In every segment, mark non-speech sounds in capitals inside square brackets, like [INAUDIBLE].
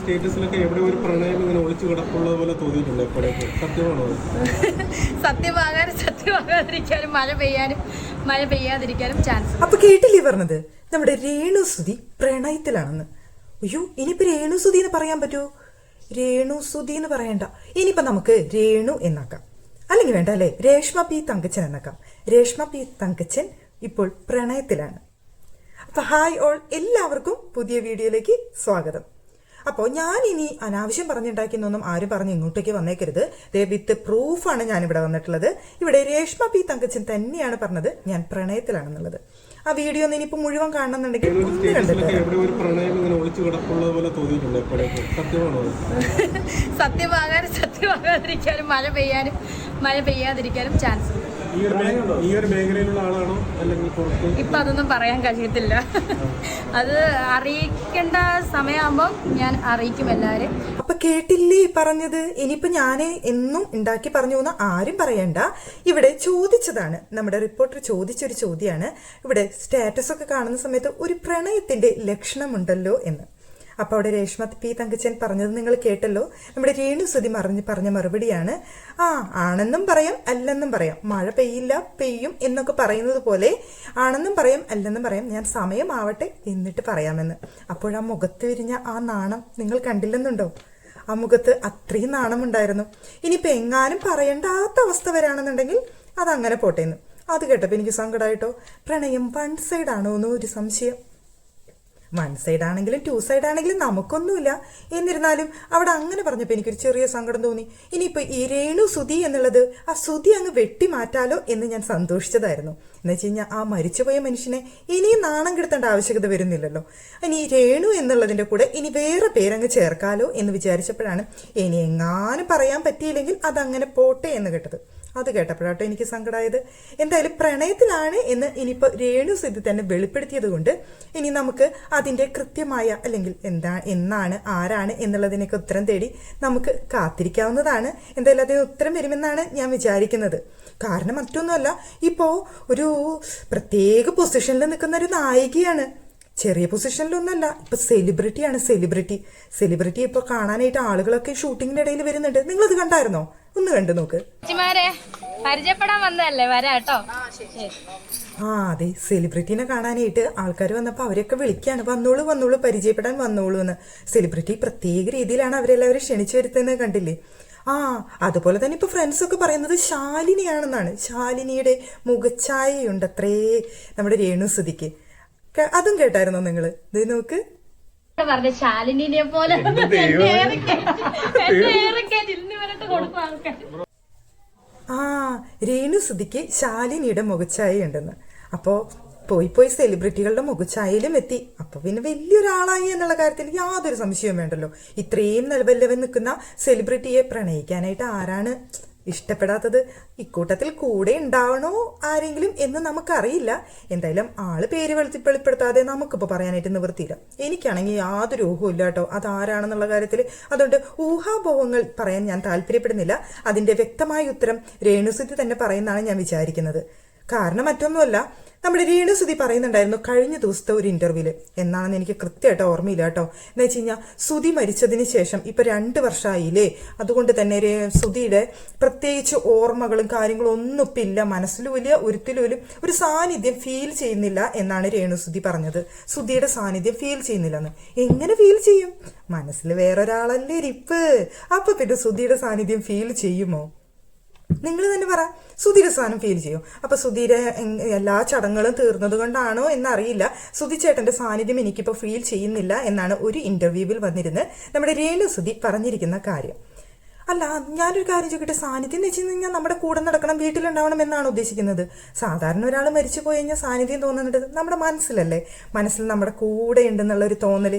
സ്റ്റേറ്റസിലൊക്കെ എവിടെ ഒരു പ്രണയം ഇങ്ങനെ ഒളിച്ചു പോലെ തോന്നിയിട്ടുണ്ട് എപ്പോഴേക്ക് സത്യമാണോ അത്? [LAUGHS] സത്യമാകാനും സത്യമാകാതിരിക്കാനും മഴ പെയ്യാനും മഴ പെയ്യാതിരിക്കാനും ചാൻസ് അപ്പൊ കേട്ടില്ലേ പറഞ്ഞത്? നമ്മുടെ രേണുസുതി പ്രണയത്തിലാണെന്ന്. അയ്യോ ഇനിയിപ്പോ രേണുസുതി എന്ന് പറയാൻ പറ്റുമോ രേണുസുതി എന്ന് പറയണ്ട. ഇനിയിപ്പോ നമുക്ക് രേണു എന്നാക്കാം. അല്ലെങ്കിൽ വേണ്ട അല്ലേ? രേഷ്മ പി തങ്കച്ചൻ എന്നാക്കാം. രേഷ്മ പി തങ്കച്ചൻ ഇപ്പോൾ പ്രണയത്തിലാണ്. അപ്പൊ ഹായ് ഓൾ എല്ലാവർക്കും പുതിയ വീഡിയോയിലേക്ക് സ്വാഗതം. അപ്പോൾ ഞാൻ ഇനി അനാവശ്യം പറഞ്ഞുണ്ടാക്കിയെന്നൊന്നും ആരും പറഞ്ഞ് ഇങ്ങോട്ടേക്ക് വന്നേക്കരുത്. ദേ വിത്ത് പ്രൂഫാണ് ഞാൻ ഇവിടെ വന്നിട്ടുള്ളത്. ഇവിടെ രേഷ്മ പി തങ്കച്ചൻ തന്നെയാണ് പറഞ്ഞത്. ഞാൻ പ്രണയത്തിലാണെന്നുള്ളത്. ആ വീഡിയോ ഒന്ന് ഇനിയിപ്പോൾ മുഴുവൻ കാണണമെന്നുണ്ടെങ്കിൽ ഒന്ന് കണ്ടിട്ട് എവിടെ ഒരു പ്രണയം ഇങ്ങനെ ഒളിച്ചു കിടപ്പുള്ളത് പോലെ തോന്നിയിട്ടുണ്ട് എപ്പോഴേക്ക് സത്യമാണോ? അത്? സത്യമാകാനും സത്യമാകാതിരിക്കാനും മഴ പെയ്യാനും മഴ പെയ്യാതിരിക്കാനും ചാൻസ് ഉണ്ട്. ഈ ഒരു മേ- ഈ മേഖലയിലുള്ള ആളാണോ അല്ലെങ്കിൽ ഇപ്പൊ അതൊന്നും പറയാൻ കഴിയത്തില്ല. അത് അറിയിക്കേണ്ട സമയമാകുമ്പോൾ ഞാൻ അറിയിക്കും എല്ലാരും അപ്പൊ കേട്ടില്ലേ പറഞ്ഞത്? ഇനിയിപ്പോ ഞാൻ എന്നും ഉണ്ടാക്കി പറഞ്ഞു എന്ന് ആരും പറയണ്ട. ഇവിടെ ചോദിച്ചതാണ്. നമ്മുടെ റിപ്പോർട്ടർ ചോദിച്ചൊരു ചോദ്യമാണ് ഇവിടെ സ്റ്റാറ്റസ് ഒക്കെ കാണുന്ന സമയത്ത് ഒരു പ്രണയത്തിന്റെ ലക്ഷണമുണ്ടല്ലോ എന്ന്. അപ്പൊ അവിടെ രേഷ്മ പി തങ്കച്ചൻ പറഞ്ഞത് നിങ്ങൾ കേട്ടല്ലോ. നമ്മുടെ രേണു സുതി മറിഞ്ഞ് പറഞ്ഞ മറുപടിയാണ്. ആ ആണെന്നും പറയാം അല്ലെന്നും പറയാം. മഴ പെയ്യില്ല പെയ്യും എന്നൊക്കെ പറയുന്നത് പോലെ ആണെന്നും പറയാം അല്ലെന്നും പറയാം. ഞാൻ സമയമാവട്ടെ എന്നിട്ട് പറയാമെന്ന്. അപ്പോഴാ മുഖത്ത് വിരിഞ്ഞ ആ നാണം നിങ്ങൾ കണ്ടില്ലെന്നുണ്ടോ? ആ മുഖത്ത് അത്രയും നാണമുണ്ടായിരുന്നു. ഇനിയിപ്പോ എങ്ങാനും പറയേണ്ടാത്ത അവസ്ഥ വരാണെന്നുണ്ടെങ്കിൽ അതങ്ങനെ പോട്ടേന്ന്. അത് കേട്ടപ്പോ എനിക്ക് സങ്കടമായിട്ടോ പ്രണയം വൺ സൈഡ് ആണോ എന്നൊരു സംശയം. വൺ സൈഡ് ആണെങ്കിലും ടു സൈഡ് ആണെങ്കിലും നമുക്കൊന്നുമില്ല. എന്നിരുന്നാലും അവിടെ അങ്ങനെ പറഞ്ഞപ്പോൾ എനിക്കൊരു ചെറിയ സങ്കടം തോന്നി. ഇനിയിപ്പോൾ ഈ രേണു സുതി എന്നുള്ളത് ആ സുതി അങ്ങ് വെട്ടി മാറ്റാലോ എന്ന് ഞാൻ സന്തോഷിച്ചതായിരുന്നു. എന്ന് വെച്ച് കഴിഞ്ഞാൽ ആ മരിച്ചുപോയ മനുഷ്യനെ ഇനിയും നാണം കെടുത്തേണ്ട ആവശ്യകത വരുന്നില്ലല്ലോ. ഇനി രേണു എന്നുള്ളതിന്റെ കൂടെ ഇനി വേറെ പേരങ്ങ് ചേർക്കാലോ എന്ന് വിചാരിച്ചപ്പോഴാണ് ഇനി എങ്ങാനും പറയാൻ പറ്റിയില്ലെങ്കിൽ അതങ്ങനെ പോട്ടെ എന്ന് കേട്ടത്. അത് കേട്ടപ്പോഴാട്ടോ എനിക്ക് സങ്കടമായത് എന്തായാലും പ്രണയത്തിലാണ് എന്ന് ഇനിയിപ്പോൾ രേണു സിദ്ധി തന്നെ വെളിപ്പെടുത്തിയത് കൊണ്ട് ഇനി നമുക്ക് അതിന്റെ കൃത്യമായ അല്ലെങ്കിൽ എന്താ എന്നാണ് ആരാണ് എന്നുള്ളതിനൊക്കെ ഉത്തരം തേടി നമുക്ക് കാത്തിരിക്കാവുന്നതാണ്. എന്തായാലും അതിന് ഉത്തരം വരുമെന്നാണ് ഞാൻ വിചാരിക്കുന്നത്. കാരണം മറ്റൊന്നുമല്ല ഇപ്പോൾ ഒരു പ്രത്യേക പൊസിഷനിൽ നിൽക്കുന്ന ഒരു നായികയാണ്. ചെറിയ പൊസിഷനിലൊന്നല്ല ഇപ്പൊ സെലിബ്രിറ്റിയാണ് സെലിബ്രിറ്റി സെലിബ്രിറ്റി ഇപ്പൊ കാണാനായിട്ട് ആളുകളൊക്കെ ഷൂട്ടിങ്ങിന്റെ ഇടയിൽ വരുന്നുണ്ട്. നിങ്ങളത് കണ്ടായിരുന്നോ? ഒന്ന് കണ്ടു നോക്ക്. പരിചയപ്പെടാൻ വന്നതല്ലേ? വരാട്ടോ ആ അതെ. സെലിബ്രിറ്റീനെ കാണാനായിട്ട് ആൾക്കാർ വന്നപ്പോൾ അവരൊക്കെ വിളിക്കാണ്. വന്നോളൂ വന്നോളൂ പരിചയപ്പെടാൻ വന്നോളൂ എന്ന്. സെലിബ്രിറ്റി പ്രത്യേക രീതിയിലാണ് അവരെല്ലാവരും ക്ഷണിച്ചു വരുത്തുന്നത് കണ്ടില്ലേ? ആ അതുപോലെ തന്നെ ഇപ്പൊ ഫ്രണ്ട്സ് ഒക്കെ പറയുന്നത് ശാലിനിയാണെന്നാണ്. ശാലിനിയുടെ മുഖഛായയുണ്ട് അത്രേ. നമ്മുടെ രേണുസുതിക്ക് ക- അതും കേട്ടായിരുന്നോ നിങ്ങൾ? ഇത് നോക്ക്. പറഞ്ഞ ശാലിനിനെ പോലെ ആ രേണുസുതിക്ക് ശാലിനിയുടെ മുഖച്ചായ ഉണ്ടെന്ന്. അപ്പോ പോയി പോയി സെലിബ്രിറ്റികളുടെ മുഖച്ചായയിലും എത്തി. അപ്പൊ പിന്നെ വലിയൊരാളായി എന്നുള്ള കാര്യത്തിൽ യാതൊരു സംശയവും വേണ്ടല്ലോ. ഇത്രയും നിലവല്ലവൻ നിൽക്കുന്ന സെലിബ്രിറ്റിയെ പ്രണയിക്കാനായിട്ട് ആരാണ് ഇഷ്ടപ്പെടാത്തത് ഇക്കൂട്ടത്തിൽ കൂടെ ഉണ്ടാവണോ ആരെങ്കിലും എന്ന് നമുക്കറിയില്ല. എന്തായാലും ആൾ പേര് വെളുത്തി വെളിപ്പെടുത്താതെ നമുക്കിപ്പോൾ പറയാനായിട്ട് നിവൃത്തിയില്ല. എനിക്കാണെങ്കിൽ യാതൊരു ഊഹവും ഇല്ല കേട്ടോ. അതാരാണെന്നുള്ള കാര്യത്തിൽ അതുകൊണ്ട് ഊഹാഭോഹങ്ങൾ പറയാൻ ഞാൻ താല്പര്യപ്പെടുന്നില്ല. അതിന്റെ വ്യക്തമായ ഉത്തരം രേണുസിദ്ധി തന്നെ പറയുന്നതാണ് ഞാൻ വിചാരിക്കുന്നത്. കാരണം മറ്റൊന്നുമല്ല നമ്മുടെ രേണുസുതി പറയുന്നുണ്ടായിരുന്നു കഴിഞ്ഞ ദിവസത്തെ ഒരു ഇന്റർവ്യൂൽ എന്നാണെന്ന് എനിക്ക് കൃത്യമായിട്ട് ഓർമ്മയില്ല കേട്ടോ. എന്ന് വെച്ച് കഴിഞ്ഞാൽ സുതി മരിച്ചതിന് ശേഷം ഇപ്പൊ രണ്ട് വർഷമായില്ലേ അതുകൊണ്ട് തന്നെ സുതിയുടെ പ്രത്യേകിച്ച് ഓർമ്മകളും കാര്യങ്ങളും ഒന്നും ഇപ്പം ഇല്ല. മനസ്സിലും ഇല്ല ഒരുത്തിലും ഒരു സാന്നിധ്യം ഫീൽ ചെയ്യുന്നില്ല എന്നാണ് രേണുസുതി പറഞ്ഞത്. സുതിയുടെ സാന്നിധ്യം ഫീൽ ചെയ്യുന്നില്ലെന്ന്. എങ്ങനെ ഫീൽ ചെയ്യും? മനസ്സിൽ വേറൊരാളല്ലേ ഇരിപ്പ്. അപ്പൊ പിന്നെ സുതിയുടെ സാന്നിധ്യം ഫീൽ ചെയ്യുമോ? നിങ്ങൾ തന്നെ പറ. സുധീര സാധനം ഫീൽ ചെയ്യും? അപ്പൊ സുധീര എല്ലാ ചടങ്ങുകളും തീർന്നത് കൊണ്ടാണോ എന്നറിയില്ല. സുധി ചേട്ടന്റെ സാന്നിധ്യം എനിക്കിപ്പോൾ ഫീൽ ചെയ്യുന്നില്ല എന്നാണ് ഒരു ഇന്റർവ്യൂവിൽ വന്നിരുന്ന് നമ്മുടെ രേണു സുധി പറഞ്ഞിരിക്കുന്ന കാര്യം. അല്ല ഞാനൊരു കാര്യം ചോദിക്കട്ടെ? സാന്നിധ്യം എന്ന് വെച്ച് കഴിഞ്ഞാൽ നമ്മുടെ കൂടെ നടക്കണം വീട്ടിലുണ്ടാവണം എന്നാണ് ഉദ്ദേശിക്കുന്നത്. സാധാരണ ഒരാൾ മരിച്ചു പോയി കഴിഞ്ഞാൽ സാന്നിധ്യം തോന്നുന്നത് നമ്മുടെ മനസ്സിലല്ലേ? മനസ്സിൽ നമ്മുടെ കൂടെ ഉണ്ടെന്നുള്ള ഒരു തോന്നൽ.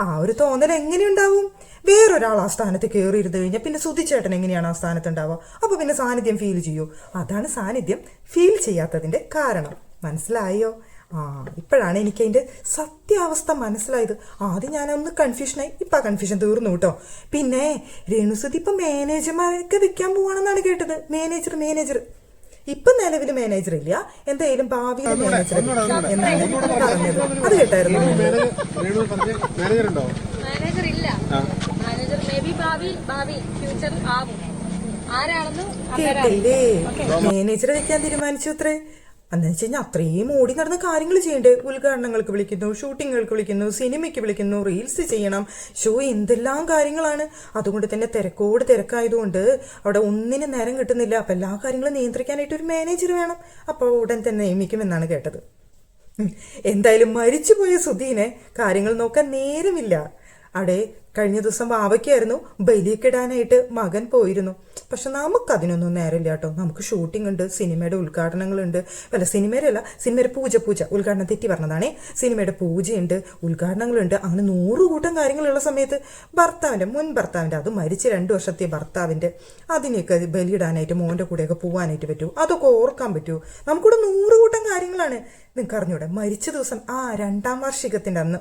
ആ ഒരു തോന്നൽ എങ്ങനെയുണ്ടാവും? വേറൊരാൾ ആ സ്ഥാനത്ത് കയറിയിരുന്നു കഴിഞ്ഞാൽ പിന്നെ സുധിച്ചേട്ടൻ എങ്ങനെയാണ് ആ സ്ഥാനത്ത് ഉണ്ടാവുക അപ്പൊ പിന്നെ സാന്നിധ്യം ഫീൽ ചെയ്യൂ. അതാണ് സാന്നിധ്യം ഫീൽ ചെയ്യാത്തതിന്റെ കാരണം. മനസ്സിലായോ? ആ ഇപ്പോഴാണ് എനിക്ക് അതിന്റെ സത്യാവസ്ഥ മനസ്സിലായത്. ആദ്യം ഞാനൊന്ന് കൺഫ്യൂഷനായി ഇപ്പൊ ആ കൺഫ്യൂഷൻ തീർന്നു കേട്ടോ. പിന്നെ രേണുസുതി ഇപ്പൊ മാനേജർമാരൊക്കെ വെക്കാൻ പോവാണെന്നാണ് കേട്ടത്. മാനേജർ മാനേജർ ഇപ്പൊ നിലവിൽ മാനേജർ ഇല്ല. എന്തായാലും ഭാവിയിൽ മാനേജർ എന്നാണ് പറഞ്ഞത്. അത് കേട്ടായിരുന്നു. മാനേജർ ഇല്ല. ഭാവി ഭാവി ഫ്യൂച്ചർ ആവും. കേട്ടില്ലേ? മാനേജർ വെക്കാൻ തീരുമാനിച്ചു അത്രേ. എന്ന് വെച്ച് കഴിഞ്ഞാൽ അത്രയും ഓടി നടന്ന കാര്യങ്ങൾ ചെയ്യണ്ടേ? ഉദ്ഘാടനങ്ങൾക്ക് വിളിക്കുന്നു ഷൂട്ടിങ്ങുകൾക്ക് വിളിക്കുന്നു സിനിമയ്ക്ക് വിളിക്കുന്നു റീൽസ് ചെയ്യണം. ഷോ എന്തെല്ലാം കാര്യങ്ങളാണ്? അതുകൊണ്ട് തന്നെ തിരക്കോട് തിരക്കായതുകൊണ്ട് അവിടെ ഒന്നിന് നേരം കിട്ടുന്നില്ല. അപ്പം എല്ലാ കാര്യങ്ങളും നിയന്ത്രിക്കാനായിട്ട് ഒരു മാനേജർ വേണം. അപ്പോൾ ഉടൻ തന്നെ നിയമിക്കുമെന്നാണ് കേട്ടത്. എന്തായാലും മരിച്ചുപോയ സുധീനെ കാര്യങ്ങൾ നോക്കാൻ നേരമില്ല. അവിടെ കഴിഞ്ഞ ദിവസം വാവയ്ക്കായിരുന്നു ബലിയൊക്കെ ഇടാനായിട്ട് മകൻ പോയിരുന്നു. പക്ഷെ നമുക്കതിനൊന്നും നേരമില്ല കേട്ടോ. നമുക്ക് ഷൂട്ടിംഗ് ഉണ്ട് സിനിമയുടെ ഉദ്ഘാടനങ്ങളുണ്ട്. അല്ല സിനിമയുടെ അല്ല സിനിമയുടെ പൂജ പൂജ ഉദ്ഘാടനം തെറ്റി പറഞ്ഞതാണേ. സിനിമയുടെ പൂജയുണ്ട് ഉദ്ഘാടനങ്ങളുണ്ട്. അങ്ങനെ നൂറ് കൂട്ടം കാര്യങ്ങളുള്ള സമയത്ത് ഭർത്താവിന്റെ മുൻ ഭർത്താവിന്റെ അത് മരിച്ച രണ്ട് വർഷത്തെ ഭർത്താവിന്റെ അതിനെയൊക്കെ ബലിയിടാനായിട്ട് മോന്റെ കൂടെയൊക്കെ പോകാനായിട്ട് പറ്റൂ. അതൊക്കെ ഓർക്കാൻ പറ്റൂ. നമുക്കിവിടെ നൂറ് കൂട്ടം കാര്യങ്ങളാണ്. നിങ്ങൾക്ക് അറിഞ്ഞൂടെ മരിച്ച ദിവസം ആ രണ്ടാം വാർഷികത്തിന്റെ അന്ന്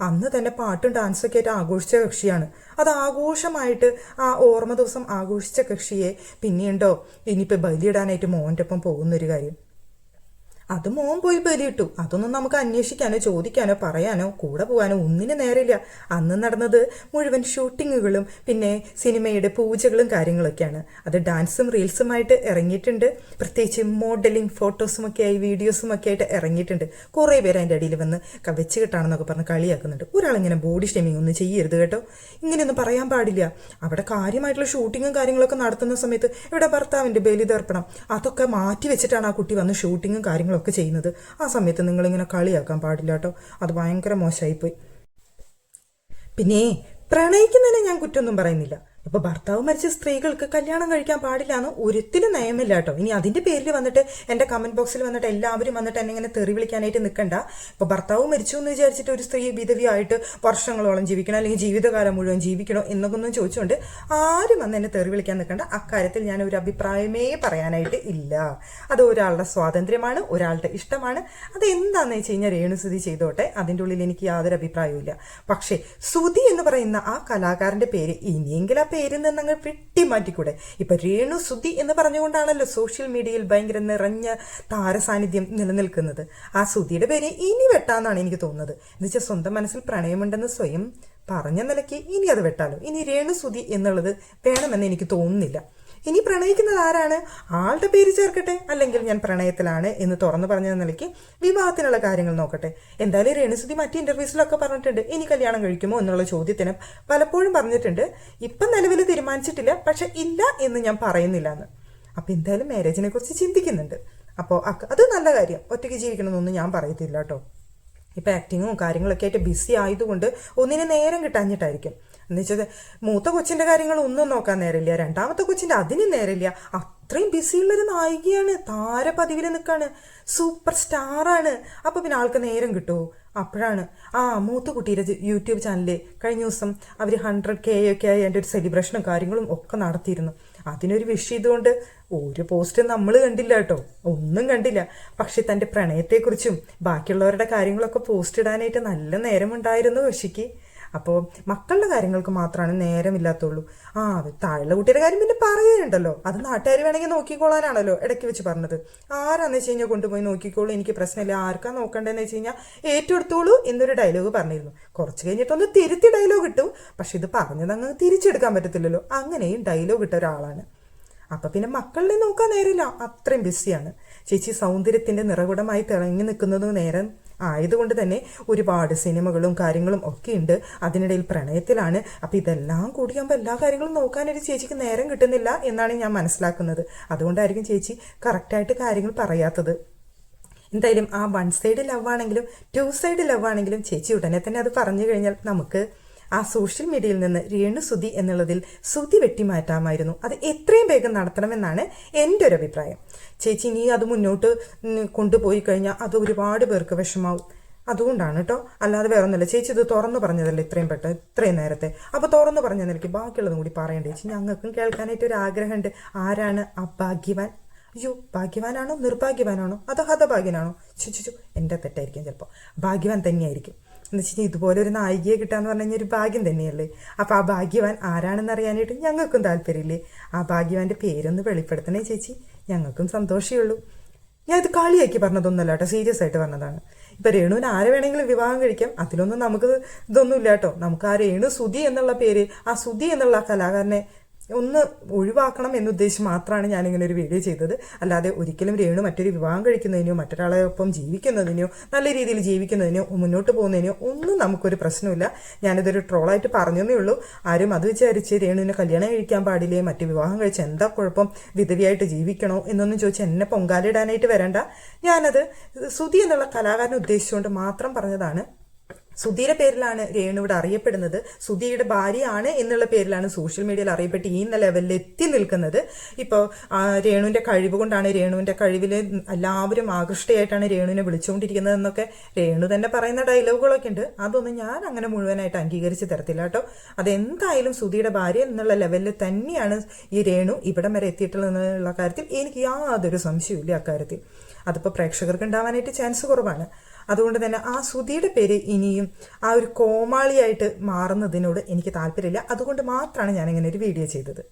അന്ന് തന്നെ പാട്ടും ഡാൻസും ഡാൻസൊക്കെ ആയിട്ട് ആഘോഷിച്ച കക്ഷിയാണ്. അത് ആഘോഷമായിട്ട് ആ ഓർമ്മ ദിവസം ആഘോഷിച്ച കക്ഷിയെ പിന്നെയുണ്ടോ? ഇനിയിപ്പോൾ ബലിയിടാനായിട്ട് മോന്റെ ഒപ്പം പോകുന്നൊരു കാര്യം. അത് മോൻ പോയി ബലിയിട്ടു. അതൊന്നും നമുക്ക് അന്വേഷിക്കാനോ ചോദിക്കാനോ പറയാനോ കൂടെ പോകാനോ ഒന്നിനു നേരമില്ല. അന്ന് നടന്നത് മുഴുവൻ ഷൂട്ടിങ്ങുകളും പിന്നെ സിനിമയുടെ പൂജകളും കാര്യങ്ങളൊക്കെയാണ്. അത് ഡാൻസും റീൽസുമായിട്ട് ഇറങ്ങിയിട്ടുണ്ട്. പ്രത്യേകിച്ച് മോഡലിംഗ് ഫോട്ടോസും ഒക്കെ ആയി വീഡിയോസും ഒക്കെ ആയിട്ട് ഇറങ്ങിയിട്ടുണ്ട്. കുറേ പേര് അതിന്റെ അടിയിൽ വന്ന് വെച്ച് കിട്ടാണെന്നൊക്കെ പറഞ്ഞ് കളിയാക്കുന്നുണ്ട്. ഒരാളിങ്ങനെ ബോഡി ഷേമിംഗ് ഒന്നും ചെയ്യരുത് കേട്ടോ. ഇങ്ങനെയൊന്നും പറയാൻ പാടില്ല. അവിടെ കാര്യമായിട്ടുള്ള ഷൂട്ടിങ്ങും കാര്യങ്ങളൊക്കെ നടത്തുന്ന സമയത്ത് ഇവിടെ ഭർത്താവിന്റെ ബലിതർപ്പണം അതൊക്കെ മാറ്റി വെച്ചിട്ടാണ് ആ കുട്ടി വന്ന് ഷൂട്ടിങ്ങും കാര്യങ്ങളൊക്കെ ചെയ്യുന്നത്. ആ സമയത്ത് നിങ്ങളിങ്ങനെ കളിയാക്കാൻ പാടില്ല കേട്ടോ അത് ഭയങ്കര മോശമായിപ്പോയി പിന്നെ പ്രണയിക്കുന്നതിനെ ഞാൻ കുറ്റമൊന്നും പറയുന്നില്ല. ഇപ്പൊ ഭർത്താവ് മരിച്ച സ്ത്രീകൾക്ക് കല്യാണം കഴിക്കാൻ പാടില്ല എന്ന് ഒരിത്തിലും നയമില്ല കേട്ടോ ഇനി അതിന്റെ പേരിൽ വന്നിട്ട് എന്റെ കമന്റ് ബോക്സിൽ വന്നിട്ട് എല്ലാവരും വന്നിട്ട് എന്നെ ഇങ്ങനെ തെറി വിളിക്കാനായിട്ട് നിൽക്കണ്ട ഇപ്പൊ ഭർത്താവ് മരിച്ചു എന്ന് വിചാരിച്ചിട്ട് ഒരു സ്ത്രീ വിധവിയായിട്ട് വർഷങ്ങളോളം ജീവിക്കണം അല്ലെങ്കിൽ ജീവിതകാലം മുഴുവൻ ജീവിക്കണോ എന്നൊക്കെ ഒന്നും ചോദിച്ചുകൊണ്ട് ആരും വന്ന് എന്നെ തെറി വിളിക്കാൻ നിൽക്കണ്ട അക്കാര്യത്തിൽ ഞാൻ ഒരു അഭിപ്രായമേ പറയാനായിട്ട് ഇല്ല. അത് ഒരാളുടെ സ്വാതന്ത്ര്യമാണ് ഒരാളുടെ ഇഷ്ടമാണ്. അത് എന്താണെന്ന് വെച്ച് കഴിഞ്ഞാൽ രേണുസുതി ചെയ്തോട്ടെ. അതിന്റെ ഉള്ളിൽ എനിക്ക് യാതൊരു അഭിപ്രായവും ഇല്ല പക്ഷേ സുതി എന്ന് പറയുന്ന ആ കലാകാരന്റെ പേര് ഇനിയെങ്കിലും പേരിൽ നിന്ന് അങ്ങ് വെട്ടിമാറ്റിക്കൂടെ? ഇപ്പൊ രേണു സുദ്ധി എന്ന് പറഞ്ഞുകൊണ്ടാണല്ലോ സോഷ്യൽ മീഡിയയിൽ ഭയങ്കര നിറഞ്ഞ താരസാന്നിധ്യം നിലനിൽക്കുന്നത്. ആ സുധിയുടെ പേര് ഇനി വെട്ടാന്നാണ് എനിക്ക് തോന്നുന്നത്. എന്ന് വെച്ചാൽ സ്വന്തം മനസ്സിൽ പ്രണയമുണ്ടെന്ന് സ്വയം പറഞ്ഞ നിലയ്ക്ക് ഇനി അത് വെട്ടാലോ? ഇനി രേണു സുധി എന്നുള്ളത് വേണമെന്ന് എനിക്ക് തോന്നുന്നില്ല. ഇനി പ്രണയിക്കുന്നത് ആരാണ്? ആളുടെ പേര് ചേർക്കട്ടെ അല്ലെങ്കിൽ ഞാൻ പ്രണയത്തിലാണ് എന്ന് തുറന്നു പറഞ്ഞ നിലയ്ക്ക് വിവാഹത്തിനുള്ള കാര്യങ്ങൾ നോക്കട്ടെ. എന്തായാലും രേണുസുതി മറ്റ് ഇന്റർവ്യൂസിലൊക്കെ പറഞ്ഞിട്ടുണ്ട്. ഇനി കല്യാണം കഴിക്കുമോ എന്നുള്ള ചോദ്യത്തിന് പലപ്പോഴും പറഞ്ഞിട്ടുണ്ട്. ഇപ്പം നിലവിൽ തീരുമാനിച്ചിട്ടില്ല പക്ഷെ ഇല്ല എന്ന് ഞാൻ പറയുന്നില്ല എന്ന് അപ്പൊ എന്തായാലും മാരേജിനെ കുറിച്ച് ചിന്തിക്കുന്നുണ്ട്. അപ്പോൾ അത് നല്ല കാര്യം. ഒറ്റയ്ക്ക് ജീവിക്കണമെന്നൊന്നും ഞാൻ പറയത്തില്ല കേട്ടോ. ഇപ്പം ആക്ടിങ്ങും കാര്യങ്ങളൊക്കെ ആയിട്ട് ബിസി ആയതുകൊണ്ട് ഒന്നിനെ നേരം കിട്ടാഞ്ഞിട്ടായിരിക്കും. എന്ന് വെച്ചാൽ മൂത്ത കൊച്ചിന്റെ കാര്യങ്ങൾ ഒന്നും നോക്കാൻ നേരമില്ല. രണ്ടാമത്തെ കൊച്ചിന്റെ അതിനും നേരമില്ല. അത്രയും ബിസിയുള്ളൊരു നായികയാണ്. താരപതിവിൽ നിൽക്കാണ്. സൂപ്പർ സ്റ്റാറാണ്. അപ്പോൾ പിന്നെ ആൾക്ക് നേരം കിട്ടുമോ അപ്പോഴാണ്. ആ മൂത്ത കുട്ടിയുടെ യൂട്യൂബ് ചാനലിൽ കഴിഞ്ഞ ദിവസം അവർ ഹൺഡ്രഡ് കെ ഒക്കെ ആയി അതിന്റെ ഒരു സെലിബ്രേഷനും കാര്യങ്ങളും ഒക്കെ നടത്തിയിരുന്നു. അതിനൊരു വിഷ് ചെയ്തുകൊണ്ട് ഒരു പോസ്റ്റ് നമ്മൾ കണ്ടില്ല കേട്ടോ. ഒന്നും കണ്ടില്ല. പക്ഷെ തന്റെ പ്രണയത്തെക്കുറിച്ചും ബാക്കിയുള്ളവരുടെ കാര്യങ്ങളൊക്കെ പോസ്റ്റ് ഇടാനായിട്ട് നല്ല നേരമുണ്ടായിരുന്നു കൃഷിക്ക് അപ്പോൾ മക്കളുടെ കാര്യങ്ങൾക്ക് മാത്രമാണ് നേരമില്ലാത്തുള്ളൂ. ആ താഴെ കുട്ടിയുടെ കാര്യം പിന്നെ പറയുന്നുണ്ടല്ലോ അത് നാട്ടുകാർ വേണമെങ്കിൽ നോക്കിക്കോളാനാണല്ലോ ഇടയ്ക്ക് വെച്ച് പറഞ്ഞത്. ആരാന്ന് വെച്ച് കഴിഞ്ഞാൽ കൊണ്ടുപോയി നോക്കിക്കോളൂ. എനിക്ക് പ്രശ്നമില്ല. ആർക്കാ നോക്കണ്ടെന്ന് വെച്ച് കഴിഞ്ഞാൽ ഏറ്റെടുത്തോളൂ എന്നൊരു ഡയലോഗ് പറഞ്ഞിരുന്നു. കുറച്ച് കഴിഞ്ഞിട്ടൊന്ന് തിരുത്തി ഡയലോഗ് ഇട്ടു. പക്ഷെ ഇത് പറഞ്ഞത് അങ്ങ് തിരിച്ചെടുക്കാൻ പറ്റത്തില്ലല്ലോ. അങ്ങനെയും ഡയലോഗ് ഇട്ട ഒരാളാണ്. അപ്പൊ പിന്നെ മക്കളിനെ നോക്കാൻ നേരമില്ല. അത്രയും ബിസിയാണ് ചേച്ചി സൗന്ദര്യത്തിന്റെ നിറകുടമായി തിളങ്ങി നിൽക്കുന്നത് നേരം ആയതുകൊണ്ട് തന്നെ ഒരുപാട് സിനിമകളും കാര്യങ്ങളും ഒക്കെ ഉണ്ട്. അതിനിടയിൽ പ്രണയത്തിലാണ്. അപ്പോൾ ഇതെല്ലാം കൂടിയാകുമ്പോൾ എല്ലാ കാര്യങ്ങളും നോക്കാനൊരു ചേച്ചിക്ക് നേരം കിട്ടുന്നില്ല എന്നാണ് ഞാൻ മനസ്സിലാക്കുന്നത്. അതുകൊണ്ടായിരിക്കും ചേച്ചി കറക്റ്റായിട്ട് കാര്യങ്ങൾ പറയാത്തത്. എന്തായാലും ആ വൺ സൈഡ് ലവ് ആണെങ്കിലും ടു സൈഡ് ലവ് ആണെങ്കിലും ചേച്ചി ഉടനെ തന്നെ അത് പറഞ്ഞു കഴിഞ്ഞാൽ നമുക്ക് ആ സോഷ്യൽ മീഡിയയിൽ നിന്ന് രേണു സുതി എന്നുള്ളതിൽ സുതി വെട്ടിമാറ്റാമായിരുന്നു. അത് എത്രയും വേഗം നടത്തണമെന്നാണ് എന്റെ ഒരു അഭിപ്രായം. ചേച്ചി നീ അത് മുന്നോട്ട് കൊണ്ടുപോയി കഴിഞ്ഞാൽ അത് ഒരുപാട് പേർക്ക് വിഷമാവും. അതുകൊണ്ടാണ് കേട്ടോ അല്ലാതെ വേറെ ഒന്നുമില്ല ചേച്ചി ഇത് തുറന്നു പറഞ്ഞതല്ലേ ഇത്രയും പെട്ടെന്ന് ഇത്രയും നേരത്തെ? അപ്പോൾ തുറന്നു പറഞ്ഞ നിലയ്ക്ക് ബാക്കിയുള്ളതും കൂടി പറയണ്ടേ ചേച്ചി? ഞങ്ങൾക്കും കേൾക്കാനായിട്ട് ഒരു ആഗ്രഹമുണ്ട്. ആരാണ് അഭാഗ്യവാൻ? ഭാഗ്യവാൻ അയ്യോ ഭാഗ്യവാനാണോ? നിർഭാഗ്യവാനാണോ? അതോ ഹതഭാഗ്യനാണോ? ചുച്ചു എന്റെ തെറ്റായിരിക്കും ചിലപ്പോൾ ഭാഗ്യവാൻ തന്നെയായിരിക്കും. എന്ന് വെച്ച് കഴിഞ്ഞാൽ ഇതുപോലെ ഒരു നായികയെ കിട്ടാന്ന് പറഞ്ഞു കഴിഞ്ഞാൽ ഒരു ഭാഗ്യം തന്നെയല്ലേ? അപ്പോൾ ആ ഭാഗ്യവാൻ ആരാണെന്ന് അറിയാനായിട്ട് ഞങ്ങൾക്കും താല്പര്യമില്ലേ? ആ ഭാഗ്യവാന്റെ പേരൊന്ന് വെളിപ്പെടുത്തണേ ചേച്ചി. ഞങ്ങൾക്കും സന്തോഷമേ ഉള്ളൂ. ഞാൻ ഇത് കളിയാക്കി പറഞ്ഞതൊന്നുമല്ല കേട്ടോ സീരിയസ് ആയിട്ട് പറഞ്ഞതാണ്. ഇപ്പൊ രേണുവിന് ആരെ വേണമെങ്കിലും വിവാഹം കഴിക്കാം. അതിലൊന്നും നമുക്ക് ഇതൊന്നും ഇല്ല കേട്ടോ. നമുക്ക് ആ രേണു സുധി എന്നുള്ള പേര് ആ സുധി എന്നുള്ള കലാകാരനെ ഒന്ന് ഒഴിവാക്കണം എന്നുദ്ദേശിച്ച് മാത്രമാണ് ഞാനിങ്ങനെ ഒരു വീഡിയോ ചെയ്തത്. അല്ലാതെ ഒരിക്കലും രേണു മറ്റൊരു വിവാഹം കഴിക്കുന്നതിനോ മറ്റൊരാളെ ഒപ്പം ജീവിക്കുന്നതിനോ നല്ല രീതിയിൽ ജീവിക്കുന്നതിനോ മുന്നോട്ട് പോകുന്നതിനോ ഒന്നും നമുക്കൊരു പ്രശ്നമില്ല. ഞാനിതൊരു ട്രോളായിട്ട് പറഞ്ഞതേ ഉള്ളൂ. ആരും അത് വിചാരിച്ച് രേണുവിനെ കല്യാണം കഴിക്കാൻ പാടില്ലേ മറ്റു വിവാഹം കഴിച്ച് എന്താ കുഴപ്പം വിധവിയായിട്ട് ജീവിക്കണോ എന്നൊന്നും ചോദിച്ച് എന്നെ പൊങ്കാലിടാനായിട്ട് വരണ്ട. ഞാനത് സുതി എന്നുള്ള കലാകാരനെ ഉദ്ദേശിച്ചുകൊണ്ട് മാത്രം പറഞ്ഞതാണ്. സുധിയുടെ പേരിലാണ് രേണു ഇവിടെ അറിയപ്പെടുന്നത്. സുധിയുടെ ഭാര്യയാണ് എന്നുള്ള പേരിലാണ് സോഷ്യൽ മീഡിയയിൽ അറിയപ്പെട്ട് ഈ ലെവലിൽ എത്തി നിൽക്കുന്നത്. ഇപ്പോൾ രേണുവിന്റെ കഴിവ് കൊണ്ടാണ് രേണുവിന്റെ കഴിവിൽ എല്ലാവരും ആകൃഷ്ടയായിട്ടാണ് രേണുവിനെ വിളിച്ചുകൊണ്ടിരിക്കുന്നത് എന്നൊക്കെ രേണു തന്നെ പറയുന്ന ഡയലോഗുകളൊക്കെ ഉണ്ട്. അതൊന്നും ഞാൻ അങ്ങനെ മുഴുവനായിട്ട് അംഗീകരിച്ച് തരത്തില്ല കേട്ടോ. അതെന്തായാലും സുധിയുടെ ഭാര്യ എന്നുള്ള ലെവലിൽ തന്നെയാണ് ഈ രേണു ഇവിടം വരെ എത്തിയിട്ടുള്ളതെന്നുള്ള കാര്യത്തിൽ എനിക്ക് യാതൊരു സംശയമില്ല അക്കാര്യത്തിൽ അതിപ്പോൾ പ്രേക്ഷകർക്ക് ഉണ്ടാവാനായിട്ട് ചാൻസ് കുറവാണ്. അതുകൊണ്ട് തന്നെ ആ ശ്രുതിയുടെ പേര് ഇനിയും ആ ഒരു കോമാളിയായിട്ട് മാറുന്നതിനോട് എനിക്ക് താല്പര്യമില്ല. അതുകൊണ്ട് മാത്രമാണ് ഞാൻ ഇങ്ങനെ ഒരു വീഡിയോ ചെയ്തത്.